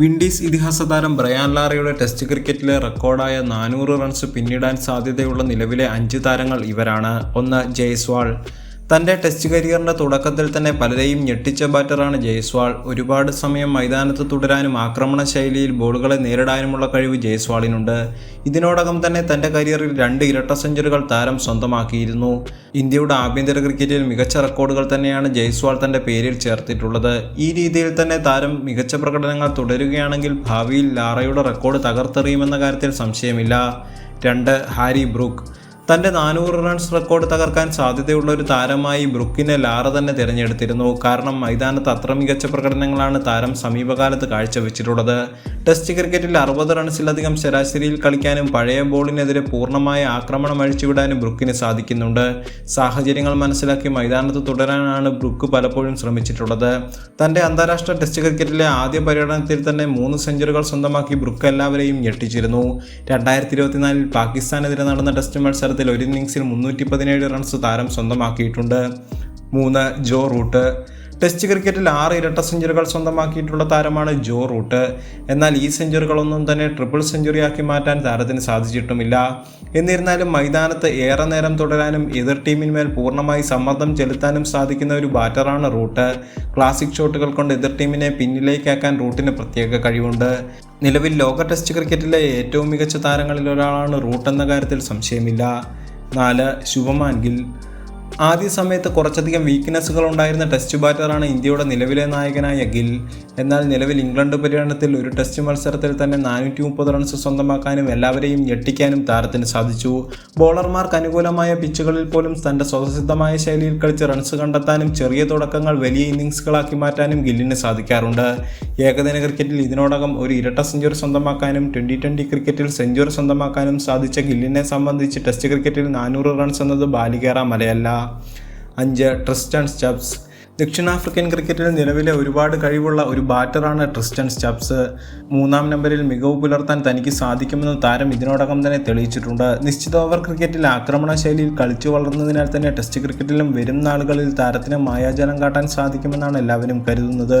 Windies ഇതിഹാസ താരം Brian ലാറയുടെ test ക്രിക്കറ്റിലെ റെക്കോർഡായ നാനൂറ് റൺസ് പിന്നിടാൻ സാധ്യതയുള്ള നിലവിലെ അഞ്ച് താരങ്ങൾ ഇവരാണ്. ഒന്ന് ജയ്സ്വാൾ തന്റെ ടെസ്റ്റ് കരിയറിന്റെ തുടക്കത്തിൽ തന്നെ പലരെയും ഞെട്ടിച്ച ബാറ്ററാണ് ജയ്സ്വാൾ. ഒരുപാട് സമയം മൈതാനത്ത് തുടരാനും ആക്രമണ ശൈലിയിൽ ബോളുകളെ നേരിടാനുമുള്ള കഴിവ് ജയ്സ്വാളിനുണ്ട്. ഇതിനോടകം തന്നെ തന്റെ കരിയറിൽ രണ്ട് ഇരട്ട സെഞ്ചുറികൾ താരം സ്വന്തമാക്കിയിരുന്നു. ഇന്ത്യയുടെ ആഭ്യന്തര ക്രിക്കറ്റിൽ മികച്ച റെക്കോർഡുകൾ തന്നെയാണ് ജയ്സ്വാൾ തന്റെ പേരിൽ ചേർത്തിട്ടുള്ളത്. ഈ രീതിയിൽ തന്നെ താരം മികച്ച പ്രകടനങ്ങൾ തുടരുകയാണെങ്കിൽ ഭാവിയിൽ ലാറയുടെ റെക്കോർഡ് തകർത്തെറിയുമെന്ന കാര്യത്തിൽ സംശയമില്ല. രണ്ട് ഹാരി ബ്രൂക്ക്. തന്റെ നാനൂറ് റൺസ് റെക്കോർഡ് തകർക്കാൻ സാധ്യതയുള്ള ഒരു താരമായി ബ്രുക്കിനെ ലാറ തന്നെ തിരഞ്ഞെടുത്തിരുന്നു. കാരണം മൈതാനത്ത് അത്ര മികച്ച പ്രകടനങ്ങളാണ് താരം സമീപകാലത്ത് കാഴ്ചവെച്ചിട്ടുള്ളത്. ടെസ്റ്റ് ക്രിക്കറ്റിൽ അറുപത് റൺസിലധികം ശരാശരിയിൽ കളിക്കാനും പഴയ ബോളിനെതിരെ പൂർണമായ ആക്രമണം അഴിച്ചുവിടാനും ബ്രുക്കിന് സാധിക്കുന്നുണ്ട്. സാഹചര്യങ്ങൾ മനസ്സിലാക്കി മൈതാനത്ത് തുടരാനാണ് ബ്രുക്ക് പലപ്പോഴും ശ്രമിച്ചിട്ടുള്ളത്. തന്റെ അന്താരാഷ്ട്ര ടെസ്റ്റ് ക്രിക്കറ്റിലെ ആദ്യ പര്യടനത്തിൽ തന്നെ മൂന്ന് സെഞ്ചുറികൾ സ്വന്തമാക്കി ബ്രുക്ക് എല്ലാവരെയും ഞെട്ടിച്ചിരുന്നു. രണ്ടായിരത്തി ഇരുപത്തിനാലിൽ പാകിസ്ഥാനെതിരെ നടന്ന ടെസ്റ്റ് മത്സരത്തിൽ ഒരു ഇന്നിങ്സിൽ മുന്നൂറ്റി പതിനേഴ് റൺസ് താരം സ്വന്തമാക്കിയിട്ടുണ്ട്. മൂന്ന് ജോ റൂട്ട് ടെസ്റ്റ് ക്രിക്കറ്റിൽ ആറ് ഇരട്ട സെഞ്ചുറികൾ സ്വന്തമാക്കിയിട്ടുള്ള താരമാണ് ജോ റൂട്ട്. എന്നാൽ ഈ സെഞ്ചുറികളൊന്നും തന്നെ ട്രിപ്പിൾ സെഞ്ചുറിയാക്കി മാറ്റാൻ താരത്തിന് സാധിച്ചിട്ടുമില്ല. എന്നിരുന്നാലും മൈതാനത്ത് ഏറെ നേരം തുടരാനും എതിർ ടീമിന്മേൽ പൂർണമായി സമ്മർദ്ദം ചെലുത്താനും സാധിക്കുന്ന ഒരു ബാറ്ററാണ് റൂട്ട്. ക്ലാസിക് ഷോട്ടുകൾ കൊണ്ട് എതിർ ടീമിനെ പിന്നിലേക്കാക്കാൻ റൂട്ടിന് പ്രത്യേക കഴിവുണ്ട്. നിലവിൽ ലോക ടെസ്റ്റ് ക്രിക്കറ്റിലെ ഏറ്റവും മികച്ച താരങ്ങളിൽ ഒരാളാണ് റൂട്ട് എന്ന കാര്യത്തിൽ സംശയമില്ല. നാല് ശുഭമാൻ ഗിൽ ആദ്യ സമയത്ത് കുറച്ചധികം വീക്ക്നെസ്സുകൾ ഉണ്ടായിരുന്ന ടെസ്റ്റ് ബാറ്ററാണ് ഇന്ത്യയുടെ നിലവിലെ നായകനായ ഗിൽ. എന്നാൽ നിലവിൽ ഇംഗ്ലണ്ട് പര്യടനത്തിൽ ഒരു ടെസ്റ്റ് മത്സരത്തിൽ തന്നെ നാനൂറ്റി മുപ്പത് റൺസ് സ്വന്തമാക്കാനും എല്ലാവരെയും ഞെട്ടിക്കാനും താരത്തിന് സാധിച്ചു. ബോളർമാർക്ക് അനുകൂലമായ പിച്ചുകളിൽ പോലും തന്റെ സ്വതസിദ്ധമായ ശൈലിയിൽ കളിച്ച് റൺസ് കണ്ടെത്താനും ചെറിയ തുടക്കങ്ങൾ വലിയ ഇന്നിങ്സുകളാക്കി മാറ്റാനും ഗില്ലിന് സാധിക്കാറുണ്ട്. ഏകദിന ക്രിക്കറ്റിൽ ഇതിനോടകം ഒരു ഇരട്ട സെഞ്ചുറി സ്വന്തമാക്കാനും ട്വന്റി ട്വന്റി ക്രിക്കറ്റിൽ സെഞ്ചുറി സ്വന്തമാക്കാനും സാധിച്ച ഗില്ലിനെ സംബന്ധിച്ച് ടെസ്റ്റ് ക്രിക്കറ്റിൽ നാനൂറ് റൺസ് എന്നത് ബാലികേറ മലയല്ല. അഞ്ച് ട്രിസ്റ്റൺ സ്റ്റബ്സ്. ദക്ഷിണാഫ്രിക്കൻ ക്രിക്കറ്റിൽ നിലവിലെ ഒരുപാട് കഴിവുള്ള ഒരു ബാറ്ററാണ് ട്രിസ്റ്റൺ സ്റ്റബ്സ്. മൂന്നാം നമ്പറിൽ മികവ് പുലർത്താൻ തനിക്ക് സാധിക്കുമെന്ന് താരം ഇതിനോടകം തന്നെ തെളിയിച്ചിട്ടുണ്ട്. നിശ്ചിത ഓവർ ക്രിക്കറ്റിൽ ആക്രമണ ശൈലിയിൽ കളിച്ചു വളർന്നതിനാൽ തന്നെ ടെസ്റ്റ് ക്രിക്കറ്റിലും വരും നാളുകളിൽ താരത്തിന് മായാജലം കാട്ടാൻ സാധിക്കുമെന്നാണ് എല്ലാവരും കരുതുന്നത്.